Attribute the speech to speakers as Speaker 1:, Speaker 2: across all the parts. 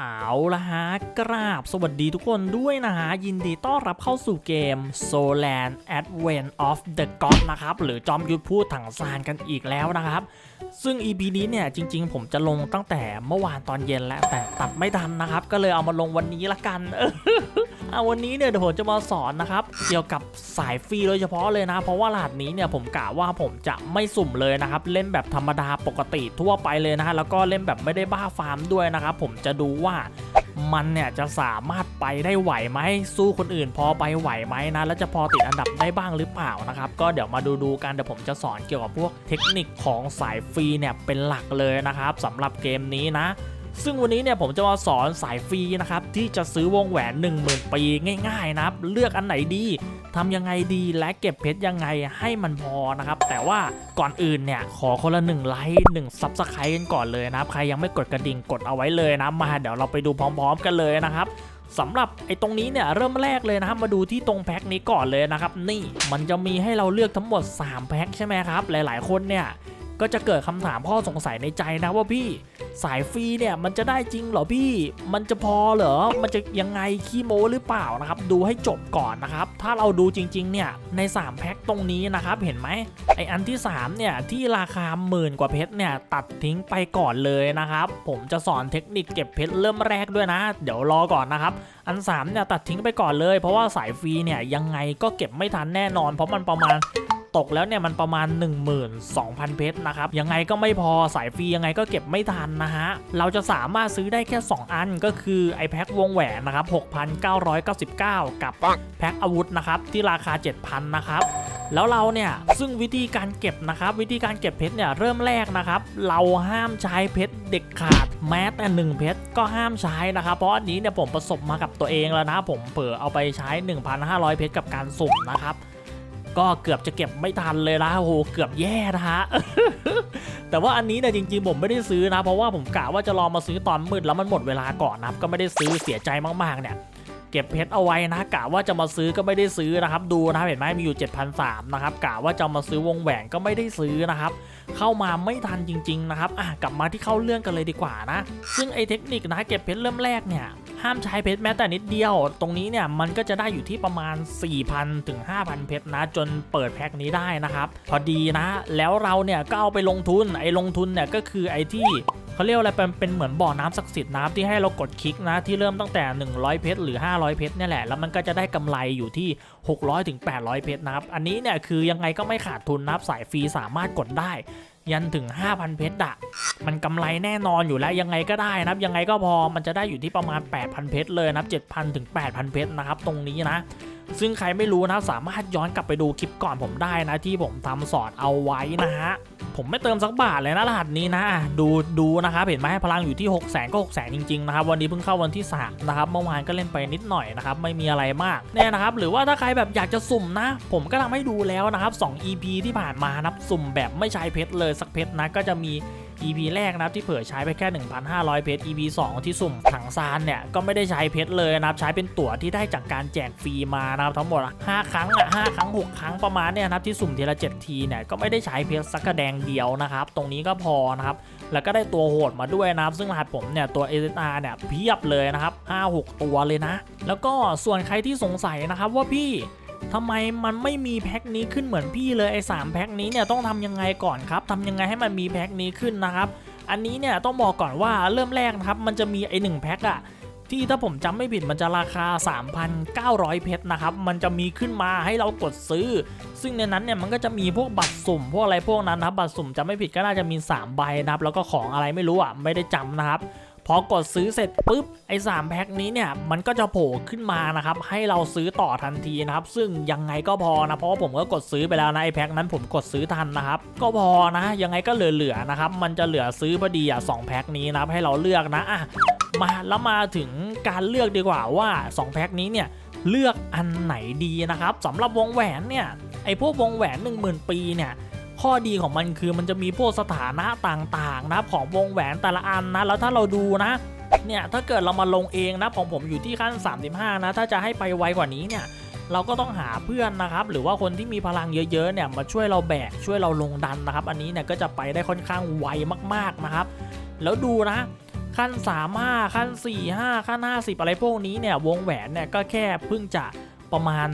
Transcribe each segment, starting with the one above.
Speaker 1: เอาละฮะ กราบสวัสดีทุกคนด้วยนะฮะ ยินดีต้อนรับเข้าสู่เกม Solan Advent of the God นะครับ หรือจอมยุทธพูดถังซานกันอีกแล้วนะครับ ซึ่ง EP นี้เนี่ย จริง ๆ ผมจะลงตั้งแต่เมื่อวานตอนเย็นแล้วแต่ตัดไม่ทันนะครับ ก็เลยเอามาลงวันนี้ละกัน เอาวันนี้เนี่ยเดี๋ยวผมจะมาสอนนะครับเกี่ยวกับสายฟรีโดยเฉพาะเลยนะ เพราะว่ารหัสนี้เนี่ยผมกะว่าผมจะไม่สุ่มเลยนะครับ เล่นแบบธรรมดาปกติทั่วไปเลยนะฮะแล้วก็เล่นแบบไม่ได้บ้าฟาร์มด้วยนะครับ ผมจะดูว่ามันเนี่ยจะสามารถไปได้ไหวไหมสู้คนอื่นพอไปไหวไหมนะ แล้วจะพอติดอันดับได้บ้างหรือเปล่านะครับ ก็เดี๋ยวมาดูดูกันเดี๋ยวผมจะสอนเกี่ยวกับพวกเทคนิคของสายฟรีเนี่ยเป็นหลักเลยนะครับสำหรับเกมนี้นะ ซึ่งวันนี้เนี่ยผมจะมาสอนสายฟรีนะครับที่จะซื้อวงแหวน 10,000 ปีง่าย ๆ นะครับ เลือกอันไหนดีทำยังไงดีและเก็บเพชรยังไงให้มันพอนะครับ แต่ว่าก่อนอื่นเนี่ย ขอคนละ1ไลค์1ซับสไครต์กันก่อนเลยนะครับ ใครยังไม่กดกระดิ่งกดเอาไว้เลยนะมาเดี๋ยวเราไปดูพร้อม ๆ กันเลยนะครับสำหรับไอ้ตรงนี้เนี่ยเริ่มแรกเลยนะครับมาดูที่ตรงแพ็คนี้ก่อนเลยนะครับ นี่มันจะมีให้เราเลือกทั้งหมด 3 แพ็คใช่ไหมครับ หลายๆ คนเนี่ย ก็จะเกิดคำถามข้อสงสัยในใจนะว่าพี่สายฟรีเนี่ยมันจะได้จริงเหรอพี่ มันจะพอเหรอ มันจะยังไงขี้โม้หรือเปล่านะครับ ดูให้จบก่อนนะครับ ถ้าเราดูจริงๆเนี่ยใน 3 แพ็คตรงนี้นะครับ เห็นไหมไออันที่ 3 เนี่ย ที่ราคาหมื่นกว่าเพชรเนี่ย ตัดทิ้งไปก่อนเลยนะครับ ผมจะสอนเทคนิคเก็บเพชรเริ่มแรกด้วยนะ เดี๋ยวรอก่อนนะครับ อัน 3 เนี่ย ตัดทิ้งไปก่อนเลย เพราะว่าสายฟรีเนี่ยยังไงก็เก็บไม่ทันแน่นอน เพราะมันประมาณ ตกแล้วเนี่ยมันประมาณ 12,000 เพชรนะครับ ยังไงก็ไม่พอสายฟรียังไงก็เก็บไม่ทันนะฮะ เราจะสามารถซื้อได้แค่ 2 อันก็คือไอแพ็ควงแหวนนะครับ 6,999 กับแพ็คอาวุธนะครับที่ราคา 7,000 นะครับแล้วเราเนี่ยซึ่งวิธีการเก็บนะครับ วิธีการเก็บเพชรเนี่ยเริ่มแรกนะครับ เราห้ามใช้เพชรเด็กขาดแม้แต่หนึ่งเพชรก็ห้ามใช้นะครับ เพราะอันนี้เนี่ยผมประสบมากับตัวเองแล้วนะ ผมเผลอเอาไปใช้ 1,500 เพชรกับการสุ่มนะครับ ก็เกือบจะเก็บไม่ทันเลยนะโอ้โหเกือบแย่นะฮะแต่ว่าอันนี้เนี่ยจริงๆผมไม่ได้ซื้อนะ เพราะว่าผมกะว่าจะรอมาซื้อตอนมืดแล้วมันหมดเวลาก่อนนะครับก็ไม่ได้ซื้อเสียใจมากๆเนี่ย เก็บเพชรเอาไว้นะกะว่าจะมาซื้อก็ไม่ได้ซื้อนะครับ ดูนะเห็นไหมมีอยู่ 7,300นะครับกะว่าจะมาซื้อวงแหวนก็ไม่ได้ซื้อนะครับ เข้ามาไม่ทันจริง ๆ นะครับอะกลับมาที่เข้าเรื่องกันเลยดีกว่านะ ซึ่งไอเทคนิคนะเก็บเพชรเริ่มแรกเนี่ยห้ามใช้เพชรแม้แต่นิดเดียว ตรงนี้เนี่ยมันก็จะได้อยู่ที่ประมาณ 4,000ถึง5,000 เพชรนะ จนเปิดแพ็คนี้ได้นะครับ พอดีนะ แล้วเราเนี่ยก็เอาไปลงทุนไอ้ลงทุนเนี่ยก็คือไอ้ที่ เขาเรียกอะไรเป็นเป็นเหมือนบ่อน้ำศักดิ์สิทธิ์นะครับที่ให้เรากดคลิกนะที่เริ่มตั้งแต่ 100 เพชรหรือ 500 เพชรเนี่ยแหละแล้วมันก็จะได้กำไรอยู่ที่ 600ถึง800 เพชรนะครับอันนี้เนี่ยคือยังไงก็ไม่ขาดทุนนะครับสายฟรีสามารถกดได้ ยันถึง 5,000 เพชรอะมันกำไรแน่นอนอยู่แล้วยังไงก็ได้นะครับยังไงก็พอมันจะได้อยู่ที่ประมาณ 8,000 เพชรเลยนะครับ7,000ถึง8,000 เพชรนะครับตรงนี้นะซึ่งใครไม่รู้นะสามารถย้อนกลับไปดูคลิปก่อนผมได้นะที่ผมทำสอนเอาไว้นะฮะ ผมไม่เติมสักบาทเลยนะรหัสนี้นะดูดูนะครับเห็นไหมพลังอยู่ที่6 0 0 0 0ก็6 0 0 0 0จริงๆนะครับวันนี้เพิ่งเข้าวันที่3นะครับเมื่อวานก็เล่นไปนิดหน่อยนะครับไม่มีอะไรมากเนี่ยนะครับหรือว่าถ้าใครแบบอยากจะสุ่มนะ ผมก็ทำให้ดูแล้วนะครับ2 EP ที่ผ่านมานับสุ่มแบบไม่ใช้เพชรเลยสักเพชรนะก็จะมี EP แรกนะครับที่เผื่อใช้ไปแค่ 1,500 เพชร EP 2 ที่สุ่มถังซานเนี่ยก็ไม่ได้ใช้เพชรเลยนะครับใช้เป็นตั๋วที่ได้จากการแจกฟรีมานะครับทั้งหมด 5 ครั้งอะ5ครั้ง 6 ครั้งประมาณเนี่ยนะครับที่สุ่มทีละ7ทีเนี่ยก็ไม่ได้ใช้เพชรสักกระแดงเดียวนะครับตรงนี้ก็พอนะครับแล้วก็ได้ตัวโหดมาด้วยนะครับ ซึ่งรหัสผมเนี่ยตัว SSR เนี่ยเพียบเลยนะครับ5-6 ตัวเลยนะ แล้วก็ส่วนใครที่สงสัยนะครับว่าพี่ ทำไมมันไม่มีแพ็คนี้ขึ้นเหมือนพี่เลยไอ้สามแพ็คนี้เนี่ยต้องทำยังไงก่อนครับทำยังไงให้มันมีแพ็คนี้ขึ้นนะครับ อันนี้เนี่ยต้องบอกก่อนว่าเริ่มแรกนะครับมันจะมีไอ้หนึ่งแพ็คอะที่ถ้าผมจำไม่ผิดมันจะราคา 3,900 เพชรนะครับ มันจะมีขึ้นมาให้เรากดซื้อ ซึ่งในนั้นเนี่ยมันก็จะมีพวกบัตรสุ่ม พวกอะไรพวกนั้นนะครับ บัตรสุ่มจำไม่ผิดก็น่าจะมี 3 ใบนะครับ แล้วก็ของอะไรไม่รู้อะ ไม่ได้จำนะครับ พอกดซื้อเสร็จปุ๊บไอ้สามแพ็คนี้เนี่ยมันก็จะโผล่ขึ้นมานะครับให้เราซื้อต่อทันทีนะครับซึ่งยังไงก็พอนะเพราะผมก็กดซื้อไปแล้วนะไอ้แพ็คนั้นผมกดซื้อทันนะครับก็พอนะยังไงก็เหลือๆนะครับมันจะเหลือซื้อพอดีอะสองแพ็คนี้นะครับให้เราเลือกนะอะมาแล้วมาถึงการเลือกดีกว่าว่าสองแพ็คนี้เนี่ยเลือกอันไหนดีนะครับสำหรับวงแหวนเนี่ยไอ้พวกวงแหวน 10,000 ปีเนี่ย ข้อดีของมันคือมันจะมีพวกสถานะต่างๆนะของวงแหวนแต่ละอันนะ แล้วถ้าเราดูนะเนี่ยถ้าเกิดเรามาลงเองนะของผมอยู่ที่ขั้น 35 นะ ถ้าจะให้ไปไวกว่านี้เนี่ยเราก็ต้องหาเพื่อนนะครับ หรือว่าคนที่มีพลังเยอะๆเนี่ยมาช่วยเราแบกช่วยเราลงดันนะครับ อันนี้เนี่ยก็จะไปได้ค่อนข้างไวมากๆนะครับ แล้วดูนะขั้น3 5ขั้น 4 5 ขั้น 50 อะไรพวกนี้เนี่ยวงแหวนเนี่ยก็แค่เพิ่งจะประมาณ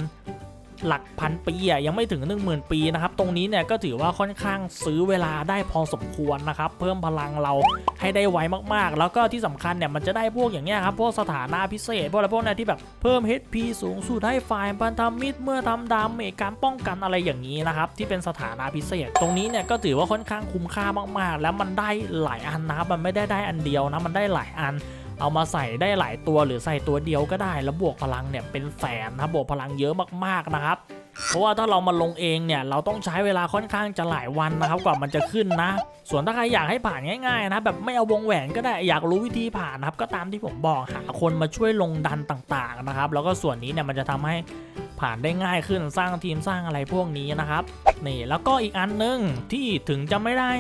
Speaker 1: หลักพันปีอะยังไม่ถึง 1 0,000 ปีนะครับ ตรงนี้เนี่ยก็ถือว่าค่อนข้างซื้อเวลาได้พอสมควรนะครับ เพิ่มพลังเราให้ได้ไวมากๆ แล้วก็ที่สำคัญเนี่ยมันจะได้พวกอย่างเงี้ยครับ พวกสถานะพิเศษ พวกอะไรพวกเนี้ยที่แบบเพิ่ม HP สูงสุดให้ฝ่ายพันธมิตรเมื่อทำดาเมจการป้องกันอะไรอย่างนี้นะครับ ที่เป็นสถานะพิเศษ ตรงนี้เนี่ยก็ถือว่าค่อนข้างคุ้มค่ามากๆ แล้วมันได้หลายอันนะครับมันไม่ได้ได้อันเดียวนะมันได้หลายอัน เอามาใส่ได้หลายตัวหรือใส่ตัวเดียวก็ได้ แล้วบวกพลังเนี่ยเป็นแสนนะรับบวกพลังเยอะมากๆนะครับ เพราะว่าถ้าเรามาลงเองเนี่ยเราต้องใช้เวลาค่อนข้างจะหลายวันนะครับกว่ามันจะขึ้นนะ ส่วนถ้าใครอยากให้ผ่านง่ายๆนะแบบไม่เอาวงแหวนก็ได้อยากรู้วิธีผ่านนะครับก็ตามที่ผมบอกหาคนมาช่วยลงดันต่างๆนะครับ แล้วก็ส่วนนี้เนี่ยมันจะทำให้ผ่านได้ง่ายขึ้นสร้างทีมสร้างอะไรพวกนี้นะครับนี่แล้วก็อีกอันหนึงที่ถึงจะไม่ได้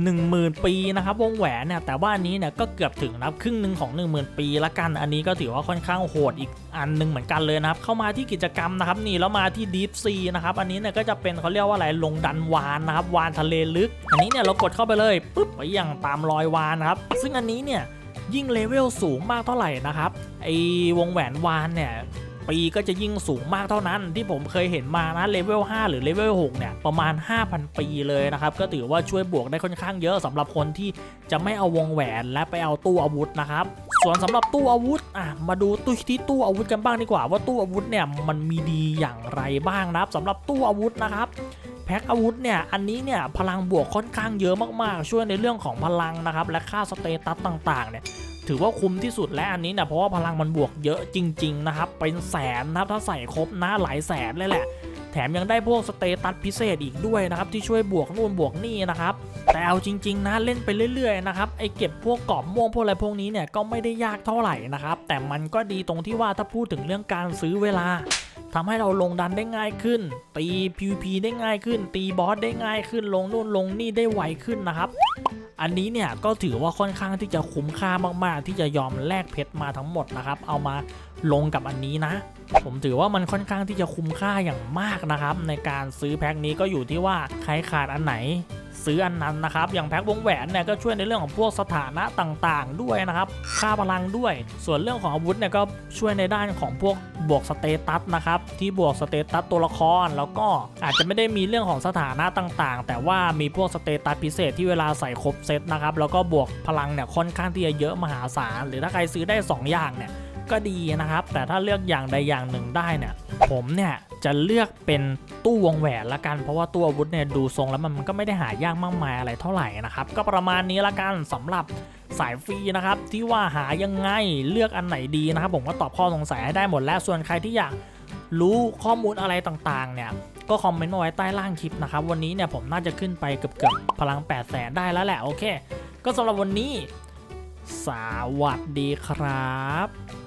Speaker 1: 10,000 ปีนะครับวงแหวนเนี่ยแต่ว่าอันนี้เนี่ยก็เกือบถึงนะครับครึ่งหนึ่งของ 10,000 ปีละกัน อันนี้ก็ถือว่าค่อนข้างโหดอีกอันหนึงเหมือนกันเลยนะครับเข้ามาที่กิจกรรมนะครับนี่แล้วมาที่ Deep Sea นะครับอันนี้เนี่ยก็จะเป็นเขาเรียกว่าอะไรลงดันวานนะครับวานทะเลลึก อันนี้เนี่ยเรากดเข้าไปเลยปุ๊บไปอย่างตามรอยวานนะครับซึ่งอันนี้เนี่ยยิ่งเลเวลสูงมากเท่าไหร่นะครับไอวงแหวนวานเนี่ย ปีก็จะยิ่งสูงมากเท่านั้น ที่ผมเคยเห็นมานะเลเวล5หรือเลเวล6เนี่ยประมาณ 5,000 ปีเลยนะครับก็ถือว่าช่วยบวกได้ค่อนข้างเยอะสำหรับคนที่จะไม่เอาวงแหวนและไปเอาตู้อาวุธนะครับส่วนสำหรับตู้อาวุธอะมาดูตู้ที่ตู้อาวุธกันบ้างดีกว่าว่าตู้อาวุธเนี่ยมันมีดีอย่างไรบ้างนะครับสำหรับตู้อาวุธนะครับแพ็คอาวุธเนี่ยอันนี้เนี่ยพลังบวกค่อนข้างเยอะมากๆ ช่วยในเรื่องของพลังนะครับและค่าสเตตัสต่างๆเนี่ย ถือว่าคุ้มที่สุดและอันนี้เนี่ยเพราะว่าพลังมันบวกเยอะจริง ๆ นะครับ เป็นแสนนะครับถ้าใส่ครบนะหลายแสนเลยแหละ แถมยังได้พวกสเตตัสพิเศษอีกด้วยนะครับ ที่ช่วยบวกนู่นบวกนี่นะครับแต่เอาจริง ๆ นะเล่นไปเรื่อยๆนะครับไอเก็บพวกกรอบม่วงพวกอะไรพวกนี้เนี่ยก็ไม่ได้ยากเท่าไหร่นะครับแต่มันก็ดีตรงที่ว่าถ้าพูดถึงเรื่องการซื้อเวลาทำให้เราลงดันได้ง่ายขึ้น ตี PVP ได้ง่ายขึ้น ตีบอสได้ง่ายขึ้น ลงนู่นลงนี่ได้ไวขึ้นนะครับ อันนี้เนี่ยก็ถือว่าค่อนข้างที่จะคุ้มค่ามากๆ ที่จะยอมแลกเพชรมาทั้งหมดนะครับ เอามาลงกับอันนี้นะ ผมถือว่ามันค่อนข้างที่จะคุ้มค่าอย่างมากนะครับ ในการซื้อแพ็คนี้ก็อยู่ที่ว่าใครขาดอันไหน ซื้ออันนั้นนะครับ อย่างแพ็ควงแหวนเนี่ยก็ช่วยในเรื่องของพวกสถานะต่างๆ ด้วยนะครับ ค่าพลังด้วย ส่วนเรื่องของอาวุธเนี่ยก็ช่วยในด้านของพวกบวกสเตตัสนะครับ ที่บวกสเตตัสตัวละคร แล้วก็อาจจะไม่ได้มีเรื่องของสถานะต่างๆ แต่ว่ามีพวกสเตตัสพิเศษที่เวลาใส่ครบเซตนะครับ แล้วก็บวกพลังเนี่ยค่อนข้างที่จะเยอะมหาศาล หรือถ้าใครซื้อได้ 2 อย่างเนี่ยก็ดีนะครับ แต่ถ้าเลือกอย่างใดอย่างหนึ่งได้เนี่ย ผมเนี่ยจะเลือกเป็นตู้วงแหวนละกัน เพราะว่าตู้อาวุธเนี่ยดูทรงแล้วมันก็ไม่ได้หายากมากมายอะไรเท่าไหร่นะครับ ก็ประมาณนี้ละกันสำหรับสายฟรีนะครับ ที่ว่าหายังไงเลือกอันไหนดีนะครับ ผมก็ตอบข้อสงสัยให้ได้หมดแล้วส่วนใครที่อยากรู้ข้อมูลอะไรต่างๆ เนี่ยก็คอมเมนต์มาไว้ใต้ล่างคลิปนะครับ วันนี้เนี่ยผมน่าจะขึ้นไปเกือบๆพลัง 8 0 0แสนได้แล้วแหละโอเค ก็สำหรับวันนี้ สวัสดีครับ